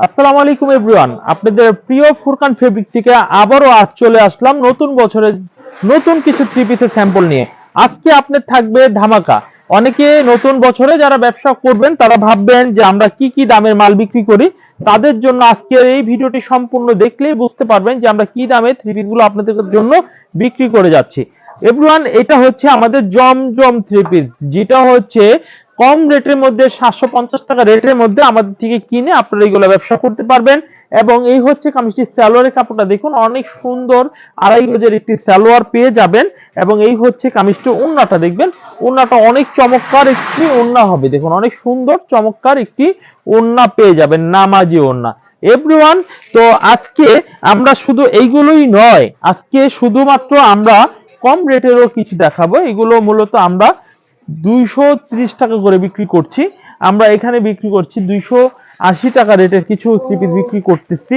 আসসালামু আলাইকুম এভরিওয়ান। আপনাদের প্রিয় ফুরকান ফেব্রিক থেকে আবারও আজ চলে আসলাম নতুন বছরে নতুন কিছু থ্রি পিসের স্যাম্পল নিয়ে। আজকে আপনার থাকবে ধামাকা। অনেকে নতুন বছরে যারা ব্যবসা করবেন, তারা ভাববেন যে আমরা কি কি দামের মাল বিক্রি করি। তাদের জন্য আজকের এই ভিডিওটি সম্পূর্ণ দেখলেই বুঝতে পারবেন যে আমরা কি দামে থ্রি পিসগুলো আপনাদের জন্য বিক্রি করে যাচ্ছি। এভরিওয়ান, এটা হচ্ছে আমাদের জমজম থ্রি পিস যেটা হচ্ছে কম রেটের মধ্যে, সাতশো পঞ্চাশ টাকা রেটের মধ্যে আমাদের থেকে কিনে আপনারা এইগুলো ব্যবসা করতে পারবেন। এবং এই হচ্ছে কামিজটির সালোয়ারের কাপড়টা। দেখুন, অনেক সুন্দর আড়াই গজের একটি সালোয়ার পেয়ে যাবেন। এবং এই হচ্ছে কামিজটির উন্নাটা দেখবেন? উন্নাটা অনেক চমৎকার একটি উন্না হবে। দেখুন, অনেক সুন্দর, চমৎকার একটি উন্না পেয়ে যাবেন, নামাজি উন্না এভরিওয়ান তো আজকে আমরা শুধু এইগুলোই নয়, আজকে শুধুমাত্র আমরা কম রেটেরও কিছু দেখাবো। এগুলো মূলত আমরা দুইশো ত্রিশ টাকা করে বিক্রি করছি। আমরা এখানে বিক্রি করছি দুইশো আশি টাকা রেটের কিছু থ্রি পিস বিক্রি করতেছি।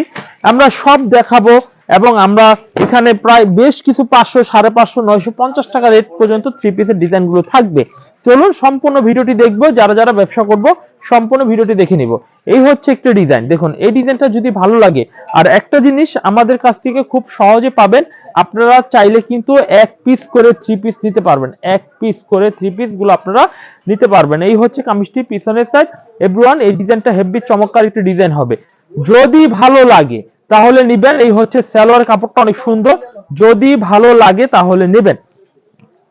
আমরা সব দেখাবো এবং আমরা এখানে প্রায় বেশ কিছু পাঁচশো, সাড়ে পাঁচশো, নয়শো পঞ্চাশ টাকা রেট পর্যন্ত থ্রি পিসের ডিজাইনগুলো থাকবে। চলুন সম্পূর্ণ ভিডিওটি দেখব, যারা যারা ব্যবসা করব, সম্পূর্ণ ভিডিওটি দেখে নিব। এই হচ্ছে একটা ডিজাইন। দেখুন, এই ডিজাইনটা যদি ভালো লাগে, আর একটা জিনিস আমাদের কাছ থেকে খুব সহজে পাবেন আপনারা চাইলে কিন্তু এক পিস করে থ্রি পিস নিতে পারবেন। এক পিস করে থ্রি পিসগুলো আপনারা নিতে পারবেন। এই হচ্ছে কামিজটি পিছনের সাইড এভরিওয়ান এই ডিজাইনটা হেভি চমৎকার একটি ডিজাইন হবে। যদি ভালো লাগে, তাহলে নিবেন। এই হচ্ছে সালোয়ার কাপড়টা অনেক সুন্দর। যদি ভালো লাগে, তাহলে নেবেন।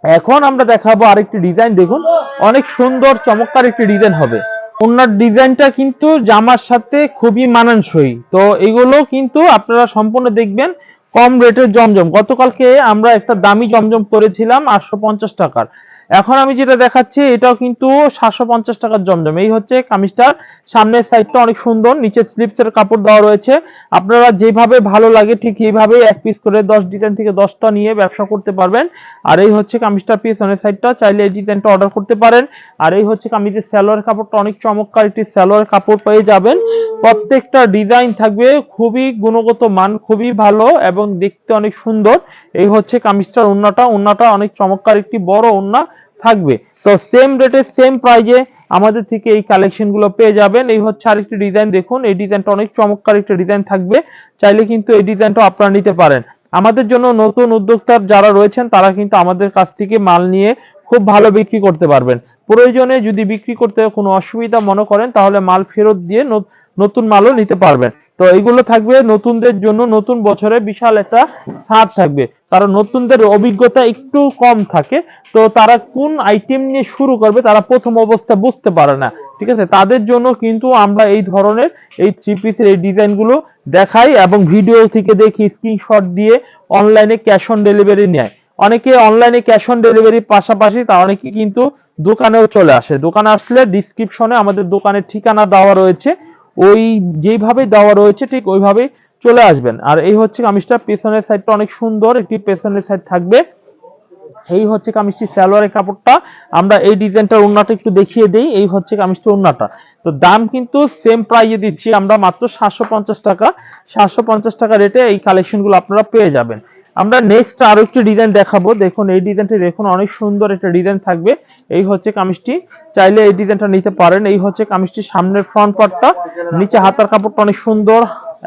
এখন আমরা দেখাবো আরেকটি ডিজাইন দেখুন, অনেক সুন্দর, চমৎকার একটি ডিজাইন হবে। ওনার ডিজাইনটা কিন্তু জামার সাথে খুবই মানানসই। তো এগুলো কিন্তু আপনারা সম্পূর্ণ দেখবেন। কম রেটের জমজম। গতকালকে আমরা একটা দামি জমজম করেছিলাম আটশো পঞ্চাশ টাকার। এখন আমি যেটা দেখাচ্ছি, এটাও কিন্তু সাতশো পঞ্চাশ টাকার জমজম। এই হচ্ছে কামিজটার সামনের সাইডটা অনেক সুন্দর নিচে স্লিপস এর কাপড় দেওয়া রয়েছে। আপনারা যেভাবে ভালো লাগে ঠিক এইভাবে এক পিস করে দশ ডিজাইন থেকে দশটা নিয়ে ব্যবসা করতে পারবেন। আর এই হচ্ছে কামিজটার পিছনের সাইডটা চাইলে এই ডিজাইনটা অর্ডার করতে পারেন। আর এই হচ্ছে কামিজের স্যালোয়ার কাপড়টা, অনেক চমৎকার একটি স্যালোয়ার কাপড় পেয়ে যাবেন। প্রত্যেকটা ডিজাইন থাকবে, খুবই গুণগত মান, খুবই ভালো এবং দেখতে অনেক সুন্দর। এই হচ্ছে কামিজটার উন্নাটা উন্নাটা অনেক চমৎকার একটি বড় উন্না থাকবে। তো সেম রেটে সেম প্রাইজে আমাদের থেকে এই কালেকশনগুলো পেয়ে যাবেন। এই হচ্ছে আরেকটি ডিজাইন দেখুন। এই ডিজাইনটা অনেক চমৎকার একটা ডিজাইন থাকবে। চাইলে কিন্তু এই ডিজাইনটা আপনারা নিতে পারেন। আমাদের জন্য নতুন উদ্যোক্তা যারা রয়েছেন, তারা কিন্তু আমাদের কাছ থেকে মাল নিয়ে খুব ভালো বিক্রি করতে পারবেন। প্রয়োজনে যদি বিক্রি করতে কোনো অসুবিধা মনে করেন, তাহলে মাল ফেরত দিয়ে নতুন মালও নিতে পারবেন। তো এইগুলো থাকবে নতুনদের জন্য নতুন বছরে বিশাল একটা ছাড় থাকবে। কারণ নতুনদের অভিজ্ঞতা একটু কম থাকে, তো তারা কোন আইটেম নিয়ে শুরু করবে তারা প্রথম অবস্থা বুঝতে পারে না। ঠিক আছে? তাদের জন্য কিন্তু আমরা এই ধরনের এই থ্রি পিসের এই ডিজাইনগুলো দেখাই এবং ভিডিও থেকে দেখি স্ক্রিনশট দিয়ে অনলাইনে ক্যাশ অন ডেলিভারি নেয়। অনেকে অনলাইনে ক্যাশ অন ডেলিভারির পাশাপাশি তা অনেকে কিন্তু দোকানেও চলে আসে। দোকানে আসলে ডিসক্রিপশনে আমাদের দোকানের ঠিকানা দেওয়া রয়েছে। ওই যেইভাবে দেওয়া রয়েছে, ঠিক ওইভাবেই চলে আসবেন। আর এই হচ্ছে কামিজটা, পেছনের সাইডটা অনেক সুন্দর, একটি পেছনের সাইড থাকবে। এই হচ্ছে কামিজটি সালোয়ারের কাপড়টা। আমরা এই ডিজাইনটার ওন্নাটা একটু দেখিয়ে দেই, এই হচ্ছে কামিজটির ওন্নাটা তো দাম কিন্তু সেম প্রাইজে দিচ্ছি, আমরা মাত্র সাতশো পঞ্চাশ টাকা। সাতশো পঞ্চাশ টাকা রেটে এই কালেকশনগুলো আপনারা পেয়ে যাবেন। আমরা নেক্সট আরও একটি ডিজাইন দেখাবো। দেখুন, এই ডিজাইনটি দেখুন, অনেক সুন্দর একটা ডিজাইন থাকবে। এই হচ্ছে কামিজটি। চাইলে এই ডিজাইনটা নিতে পারেন। এই হচ্ছে কামিজটির সামনের ফ্রন্ট পার্টটা নিচে হাতার কাপড়টা অনেক সুন্দর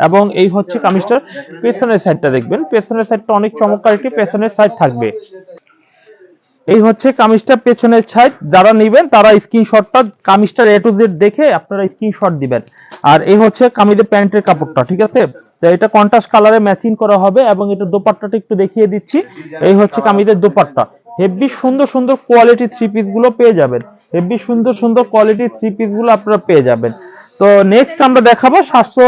এবং এই হচ্ছে কামিজটার পেছনের সাইডটা দেখবেন। পেছনের সাইডটা অনেক চমৎকার একটি পেছনের সাইড থাকবে। এই হচ্ছে কামিজটা পেছনের সাইড যারা নেবেন, তারা স্ক্রিনশটটা কামিজটার এ টু জেড দেখে আপনারা স্ক্রিনশট দিবেন। আর এই হচ্ছে কামিজের প্যান্টের কাপড়টা, ঠিক আছে? এটা কন্ট্রাস্ট কালারে ম্যাচিং করা হবে এবং এটা দোপাট্টাটা একটু দেখিয়ে দিচ্ছি। এই হচ্ছে কামিজের দোপাট্টা। হেভি সুন্দর সুন্দর কোয়ালিটি থ্রি পিসগুলো পেয়ে যাবেন। হেভি সুন্দর সুন্দর কোয়ালিটি থ্রি পিসগুলো আপনারা পেয়ে যাবেন। তো নেক্সট আমরা দেখাবো সাতশো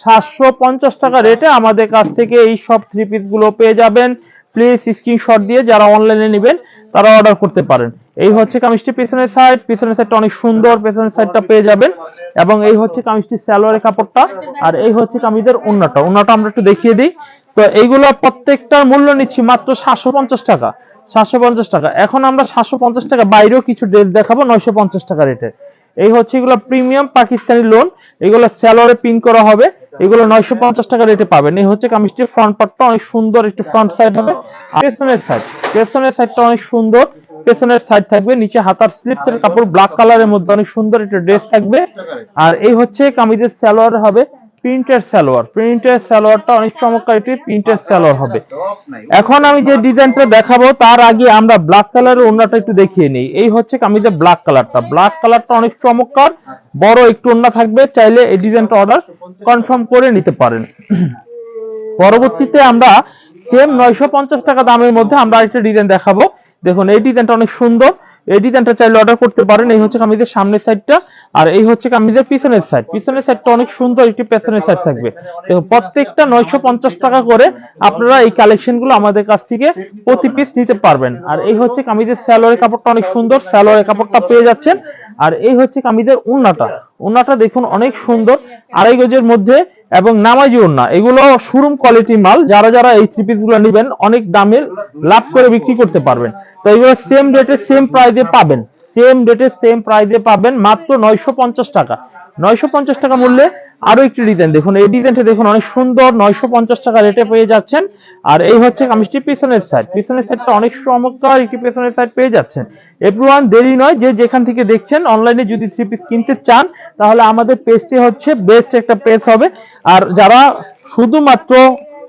সাতশো পঞ্চাশ টাকা রেটে আমাদের কাছ থেকে এই সব থ্রি পিসগুলো পেয়ে যাবেন। প্লিজ স্ক্রিনশট দিয়ে যারা অনলাইনে নেবেন তারা অর্ডার করতে পারেন। এই হচ্ছে কামিজটি, পেছনের সাইড পেছনের সাইডটা অনেক সুন্দর, পেছনের সাইডটা পেয়ে যাবেন। এবং এই হচ্ছে কামিজটি সালোয়ারের কাপড়টা, আর এই হচ্ছে কামিজের ওন্নাটা ওন্নাটা আমরা একটু দেখিয়ে দিই। তো এইগুলো প্রত্যেকটার মূল্য নিচ্ছি মাত্র সাতশো পঞ্চাশ টাকা। সাতশো পঞ্চাশ টাকা। এখন আমরা সাতশো পঞ্চাশ টাকা বাইরেও কিছু ড্রেস দেখাবো, নয়শো পঞ্চাশ টাকা রেটে এই হচ্ছে এগুলো প্রিমিয়াম পাকিস্তানি লোন এগুলো স্যালোয়ারে পিন করা হবে। এগুলো নয়শো পঞ্চাশ টাকা রেটে পাবেন। এই হচ্ছে কামিজটির ফ্রন্ট পার্টটা অনেক সুন্দর, একটি ফ্রন্ট সাইড হবে। পেছনের সাইড পেছনের সাইডটা অনেক সুন্দর। পেছনের সাইড থাকবে, নিচে হাতার স্লিপস এর কাপড় ব্ল্যাক কালারের মধ্যে অনেক সুন্দর একটা ড্রেস থাকবে। আর এই হচ্ছে কামিজের সালোয়ার হবে। প্রিন্টের সালোয়ার। প্রিন্টের সালোয়ারটা অনেক চমৎকার একটি প্রিন্টের সালোয়ার হবে। এখন আমি যে ডিজাইনটা দেখাবো, তার আগে আমরা ব্ল্যাক কালারের ওড়নাটা একটু দেখিয়ে নিই। এই হচ্ছে কামিজের ব্ল্যাক কালারটা ব্ল্যাক কালারটা অনেক চমৎকার, বড় একটু ওড়না থাকবে, চাইলে এই ডিজাইনটা অর্ডার কনফার্ম করে নিতে পারেন। পরবর্তীতে আমরা সেম নয়শো পঞ্চাশ টাকা দামের মধ্যে আমরা একটা ডিজাইন দেখাবো। দেখুন, এই ডিজাইনটা অনেক সুন্দর। এই ডিজাইনটা চাইলে অর্ডার করতে পারেন। এই হচ্ছে কামিজের সামনের সাইডটা আর এই হচ্ছে কামিজের পিছনের সাইড পিছনের সাইডটা অনেক সুন্দর একটি পেছনের সাইড থাকবে। প্রত্যেকটা নয়শো পঞ্চাশ টাকা করে আপনারা এই কালেকশনগুলো আমাদের কাছ থেকে প্রতি পিস নিতে পারবেন। আর এই হচ্ছে কামিজের স্যালোয়ারের কাপড়টা অনেক সুন্দর। স্যালোয়ারের কাপড়টা পেয়ে যাচ্ছেন। আর এই হচ্ছে কামিজের উন্নাটা। উন্নাটা দেখুন অনেক সুন্দর। আড়াই গজের মধ্যে এবং নামাজি উন্না। এগুলো শোরুম কোয়ালিটি মাল। যারা যারা এই থ্রি পিসগুলো নেবেন, অনেক দামে লাভ করে বিক্রি করতে পারবেন। তো এগুলো সেম রেটে সেম প্রাইসে পাবেন। সেম রেটে সেম প্রাইসে পাবেন মাত্র নয়শো পঞ্চাশ টাকা। নয়শো পঞ্চাশ টাকা মূল্যে আরও একটি ডিজাইন দেখুন, এই ডিজাইনটা দেখুন, অনেক সুন্দর নয়শো পঞ্চাশ টাকা রেটে পেয়ে যাচ্ছেন। আর এই হচ্ছে কামিজটি পিছনের সাইড পিছনের সাইডটা অনেক চমৎকার একটি পিছনের সাইড পেয়ে যাচ্ছেন। এভরিওয়ান দেরি নয় যে যেখান থেকে দেখছেন অনলাইনে যদি থ্রি পিস কিনতে চান, তাহলে আমাদের পেজটি হচ্ছে বেস্ট একটা পেজ হবে। আর যারা শুধুমাত্র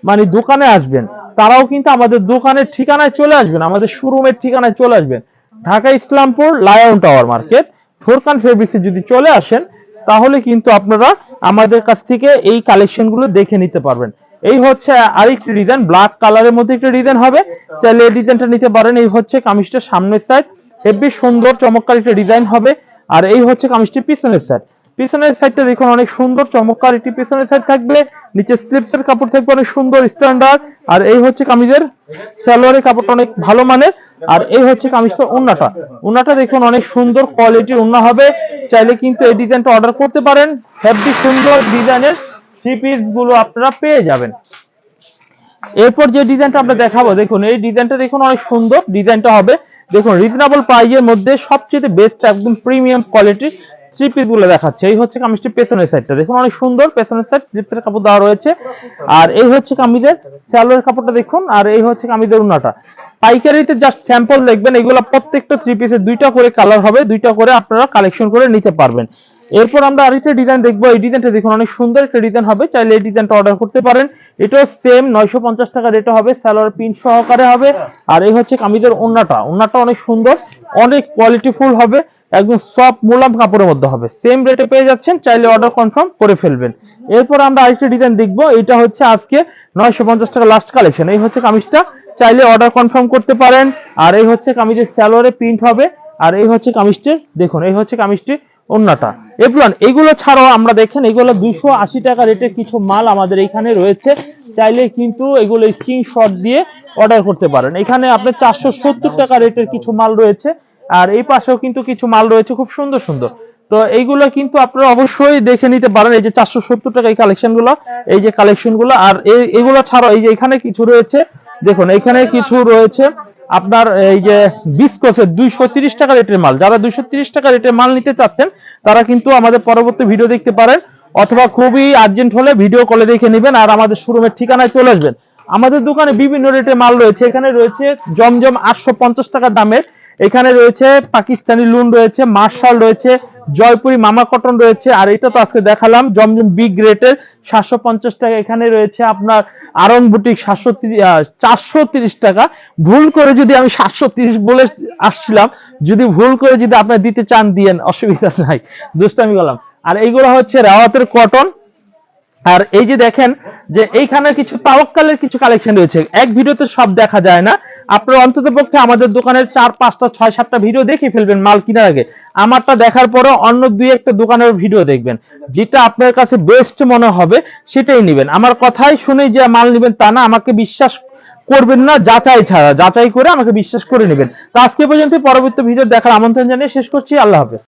মানে দোকানে আসবেন তারাও কিন্তু আমাদের দোকানের ঠিকানায় চলে আসবেন, আমাদের শোরুমের ঠিকানায় চলে আসবেন। Dhaka Islampur lion tower market Forkan ফেব্রিক্সে যদি চলে আসেন, তাহলে কিন্তু আপনারা আমাদের কাছ থেকে এই কালেকশনগুলো দেখে নিতে পারবেন। এই হচ্ছে আরেকটি ডিজাইন ব্ল্যাক কালারের মধ্যে একটা ডিজাইন হবে। চাইলে এই ডিজাইনটা নিতে পারেন, এই হচ্ছে কামিজটার সামনের সাইড হেভি সুন্দর চমৎকার একটা ডিজাইন হবে। আর এই হচ্ছে কামিজটি পিছনের সাইড পিছনের সাইডটা দেখুন, অনেক সুন্দর, চমৎকার একটি পিছনের সাইড থাকবে। নিচে স্লিপসের কাপড় থাকবে, অনেক সুন্দর স্ট্যান্ডার্ড আর এই হচ্ছে কামিজের সালোয়ারের কাপড়টা অনেক ভালো মানের। আর এই হচ্ছে কামিজটা উন্নাটা। উন্নাটা দেখুন, অনেক সুন্দর কোয়ালিটির উন্না হবে। চাইলে কিন্তু এই ডিজাইনটা অর্ডার করতে পারেন। হেভি সুন্দর ডিজাইনের থ্রি পিসগুলো আপনারা পেয়ে যাবেন। এরপর যে ডিজাইনটা আমরা দেখাবো, দেখুন, এই ডিজাইনটা দেখুন, অনেক সুন্দর ডিজাইনটা হবে। দেখুন রিজনেবল প্রাইজের মধ্যে সবচেয়ে বেস্ট একদম প্রিমিয়াম কোয়ালিটির থ্রি গুলো দেখাচ্ছে। এই হচ্ছে কামিজটি পেছনের সাইডটা দেখুন, অনেক সুন্দর পেছনের সাইড কাপড় দেওয়া রয়েছে। আর এই হচ্ছে কামিজের স্যালোয়ার কাপড়টা দেখুন, আর এই হচ্ছে কামিজের পাইকারিতে জাস্ট স্যাম্পল দেখবেন, এগুলো প্রত্যেকটা থ্রি দুইটা করে কালার হবে, দুইটা করে আপনারা কালেকশন করে নিতে পারবেন। এরপর আমরা আরেকটা ডিজাইন দেখব। এই ডিজাইনটা দেখুন, অনেক সুন্দর একটা ডিজাইন হবে। চাইলে এই ডিজাইনটা অর্ডার করতে পারেন। এটাও সেম নয়শো পঞ্চাশ টাকা রেটে হবে স্যালোয়ার প্রিন্ট সহকারে হবে। আর এই হচ্ছে কামিজের ওন্নাটা ওন্নাটা অনেক সুন্দর, অনেক কোয়ালিটিফুল হবে। একদম সফট মোলাম কাপড়ের মধ্যে হবে। সেম রেটে পেয়ে যাচ্ছেন, চাইলে অর্ডার কনফার্ম করে ফেলবেন। এরপর আমরা আরেকটা ডিজাইন দেখব, এটা হচ্ছে আজকে নয়শো পঞ্চাশ টাকা লাস্ট কালেকশন এই হচ্ছে কামিজটা, চাইলে অর্ডার কনফার্ম করতে পারেন। আর এই হচ্ছে কামিজের স্যালোয়ারে প্রিন্ট হবে, আর এই হচ্ছে কামিজটির, দেখুন, এই হচ্ছে কামিজটির অন্যটা এভরিওয়ান এগুলো ছাড়াও আমরা দেখেন, এগুলো দুশো আশি টাকা রেটের কিছু মাল আমাদের এখানে রয়েছে। চাইলে কিন্তু এগুলো স্ক্রিনশট দিয়ে অর্ডার করতে পারেন। এখানে আপনার চারশো সত্তর টাকা রেটের কিছু মাল রয়েছে। আর এই পাশেও কিন্তু কিছু মাল রয়েছে, খুব সুন্দর সুন্দর। তো এইগুলো কিন্তু আপনারা অবশ্যই দেখে নিতে পারেন, এই যে চারশো সত্তর টাকা এই কালেকশনগুলো এই যে কালেকশনগুলো আর এই- এগুলো ছাড়াও এই যে এখানে কিছু রয়েছে, দেখুন, এখানে কিছু রয়েছে আপনার এই যে বিস্কসের দুইশো তিরিশ টাকা রেটের মাল। যারা দুইশো তিরিশ টাকা রেটের মাল নিতে চাচ্ছেন, তারা কিন্তু আমাদের পরবর্তী ভিডিও দেখতে পারেন, অথবা খুবই আর্জেন্ট হলে ভিডিও কলে দেখে নেবেন আর আমাদের শোরুমের ঠিকানায় চলে আসবেন। আমাদের দোকানে বিভিন্ন রেটের মাল রয়েছে, এখানে রয়েছে জমজম আটশো পঞ্চাশ টাকা দামের এখানে রয়েছে পাকিস্তানি লুন রয়েছে, মার্শাল রয়েছে, জয়পুরি মামা কটন রয়েছে, আর এটা তো আজকে দেখালাম, জমজম বিগ রেটের সাতশো পঞ্চাশ টাকা এখানে রয়েছে আপনার আরং বুটিক সাতশো চারশো তিরিশ টাকা। ভুল করে যদি আমি সাতশো তিরিশ বলে আসছিলাম, যদি ভুল করে যদি আপনার দিতে চান, দিয়েন, অসুবিধা নাই দুষ্টামি করলাম আর এইগুলো হচ্ছে রাওয়াতের কটন আর এই যে দেখেন, যে এইখানে কিছু তাওয়াক্কালের কিছু কালেকশন রয়েছে, এক ভিডিওতে সব দেখা যায় না আপনারা অন্তত পক্ষে আমাদের দোকানের চার, পাঁচটা, ছয়, সাতটা ভিডিও দেখে ফেলবেন মাল কেনার আগে। আমারটা দেখার পরে অন্য দুই, একটা দোকানের ভিডিও দেখবেন। যেটা আপনার কাছে বেস্ট মনে হবে, সেটাই নেবেন। আমার কথাই শুনে যে মাল নেবেন তা না, আমাকে বিশ্বাস করবেন না, যাচাই ছাড়া। যাচাই করে আমাকে বিশ্বাস করে নেবেন। তো আজকে পর্যন্ত পরবর্তী ভিডিও দেখার আমন্ত্রণ জানিয়ে শেষ করছি। আল্লাহ হাফেজ।